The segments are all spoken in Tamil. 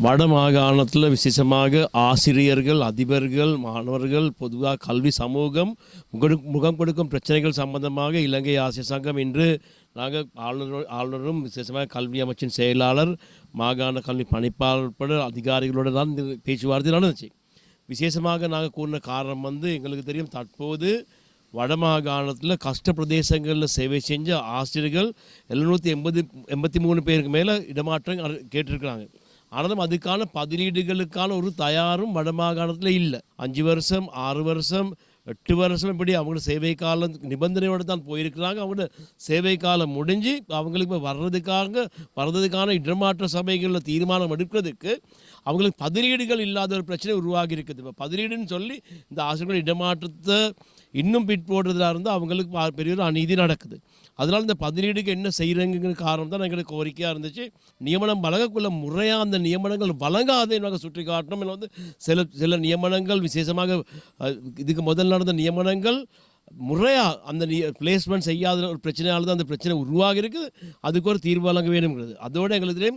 வட மாகாணத்தில் விசேஷமாக ஆசிரியர்கள் அதிபர்கள் மாணவர்கள் பொதுவாக கல்வி சமூகம் முகம் கொடுக்கும் பிரச்சனைகள் சம்பந்தமாக இலங்கை ஆசிரியர் சங்கம் இன்று நாங்கள் ஆளுநர் ஆளுநரும் விசேஷமாக கல்வி அமைச்சின் செயலாளர் மாகாண கல்வி பணிப்பாளர் உட்பட அதிகாரிகளோடு தான் இந்த பேச்சுவார்த்தை நடந்துச்சு. விசேஷமாக நாங்கள் கூறின காரணம் வந்து எங்களுக்கு தெரியும் தற்போது வடமாகாணத்தில் கஷ்ட பிரதேசங்களில் சேவை செஞ்ச ஆசிரியர்கள் எழுநூற்றி எண்பது எண்பத்தி மூணு பேருக்கு மேலே இடமாற்றம் கேட்டிருக்கிறாங்க. ஆனாலும் அதுக்கான பதிலீடுகளுக்கான ஒரு தயாரும் வடமாகாணத்தில் இல்லை. அஞ்சு வருஷம் ஆறு வருஷம் எட்டு வருஷம் இப்படி அவங்களோட சேவை காலம் நிபந்தனையோடு தான் போயிருக்கிறாங்க. அவங்களோட சேவை காலம் முடிஞ்சு அவங்களுக்கு இப்போ வர்றதுக்காக வர்றதுக்கான இடமாற்ற சபைகளில் தீர்மானம் எடுக்கிறதுக்கு அவங்களுக்கு பதிலீடுகள் இல்லாத ஒரு பிரச்சனை உருவாகி இருக்குது இப்போ பதிலீடுன்னு சொல்லி இந்த ஆசிரியர்கள் இடமாற்றத்தை இன்னும் பிற்போடுறதா இருந்தால் அவங்களுக்கு பெரிய ஒரு அநீதி நடக்குது. அதனால் இந்த பதிலீடுக்கு என்ன செய்கிறங்கிற காரணம் தான் எங்களுக்கு கோரிக்கையாக இருந்துச்சு. நியமனம் வழங்கக்குள்ள முறையாக அந்த நியமனங்கள் வழங்காதே நாங்கள் சுட்டி காட்டணும் இல்லை வந்து சில சில நியமனங்கள் விசேஷமாக இதுக்கு முதல் நடந்த நியமனங்கள் முறையாக அந்த பிளேஸ்மெண்ட் செய்யாத ஒரு பிரச்சனையால் தான் அந்த பிரச்சனை உருவாகி இருக்குது அதுக்கு ஒரு தீர்வு வழங்க வேணுங்கிறது அதோடு எங்களுக்கு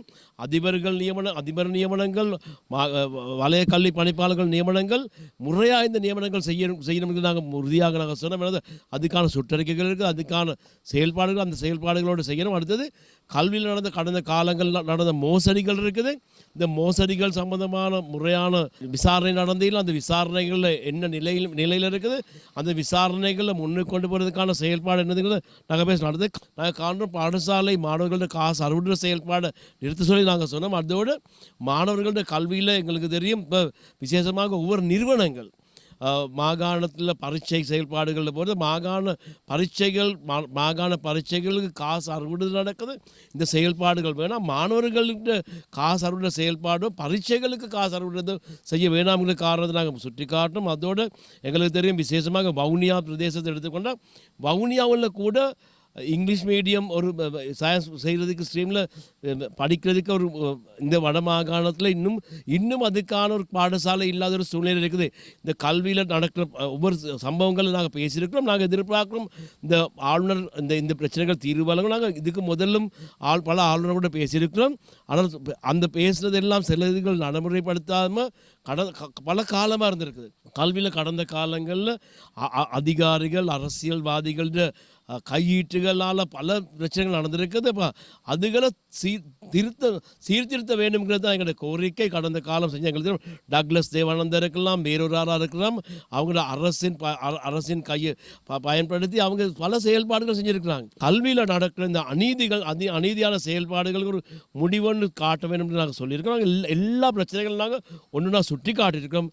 அதிபர்கள் நியமனம் அதிபர் நியமனங்கள் வலய கல்வி பணிப்பாளர்கள் நியமனங்கள் முறையாக இந்த நியமனங்கள் செய்யணும் என்று நாங்கள் உறுதியாக நாங்கள் சொன்னோம். அதுக்கான சுற்றறிக்கைகள் இருக்குது அதுக்கான செயல்பாடுகள் அந்த செயல்பாடுகளோடு செய்யணும். அடுத்தது கல்வியில் நடந்த கடந்த காலங்கள் நடந்த மோசடிகள் இருக்குது. இந்த மோசடிகள் சம்பந்தமான முறையான விசாரணை நடந்தையில் அந்த விசாரணைகளில் என்ன நிலையில் நிலையில் இருக்குது? அந்த விசாரணைகள் விசாரணைகளில் முன்னுக்கு கொண்டு போகிறதுக்கான செயல்பாடு என்னதுங்கிறத நாங்கள் பேச நடந்து நாங்கள் காண்றோம். பாடசாலை மாணவர்களோட காசு அறுவடை செயல்பாடை நிறுத்த சொல்லி நாங்கள் சொன்னோம். அதோடு மாணவர்களோட கல்வியில் எங்களுக்கு தெரியும். இப்போ விசேஷமாக ஒவ்வொரு நிறுவனங்கள் மாகாணத்தில் பரீட்சை செயல்பாடுகளில் போகிறது மாகாண பரீட்சைகள் மா- மாகாண பரீட்சைகளுக்கு காசு அறுவடை நடக்குது. இந்த செயல்பாடுகள் வேணாம். மாணவர்களுக்கு காசு அறுவடை செயல்பாடும் பரீட்சைகளுக்கு காசு அறுவடை செய்ய வேணாம்ங்கிற காரணத்தை நாங்கள் சுட்டி காட்டணும் அதோடு எங்களுக்கு தெரியும் விசேஷமாக வவுனியா பிரதேசத்தை எடுத்துக்கொண்டால் வவுனியாவில் கூட இங்கிலீஷ் மீடியம் ஒரு சயின்ஸ் செய்கிறதுக்கு ஸ்ட்ரீமில் படிக்கிறதுக்கு ஒரு uh, இந்த வட மாகாணத்தில் இன்னும் இன்னும் அதுக்கான ஒரு பாடசாலை இல்லாத ஒரு சூழ்நிலை இருக்குது. இந்த கல்வியில் நடக்கிற ஒவ்வொரு சம்பவங்களும் நாங்கள் பேசியிருக்கிறோம். நாங்கள் எதிர்பார்க்கிறோம். இந்த ஆளுநர் இந்த இந்த பிரச்சனைகள் தீர்வு வழங்கும் நாங்கள் இதுக்கு முதலும் ஆள் பல ஆளுநரோட பேசியிருக்கிறோம். ஆனால் அந்த பேசுனதெல்லாம் சில இதுகள் நடைமுறைப்படுத்தாமல் கட பல காலமாக இருந்திருக்குது. கல்வியில் கடந்த காலங்களில் அதிகாரிகள் அரசியல்வாதிகள கையீட்டுகளால் பல பிரச்சனைகள் நடந்திருக்குது. இப்போ அதுகளை சீ திருத்த சீர்திருத்த வேண்டும்ங்கிறது தான் எங்களுடைய கோரிக்கை. கடந்த காலம் செஞ்ச எங்களுக்கு டக்ளஸ் தேவானந்தர் இருக்கலாம் வேறொராராக இருக்கலாம். அவங்களோட அரசின் ப- அரசின் கையை ப- பயன்படுத்தி அவங்க பல செயல்பாடுகள் செஞ்சுருக்கிறாங்க. கல்வியில் நடக்கிற இந்த அநீதிகள் அதி அநீதியான செயல்பாடுகளுக்கு ஒரு முடிவுன்னு காட்ட வேண்டும் என்று நாங்கள் சொல்லியிருக்கோம் எல்லா- எல்லா பிரச்சனைகளும் நாங்கள் ஒன்று நான் சுட்டி காட்டியிருக்கோம்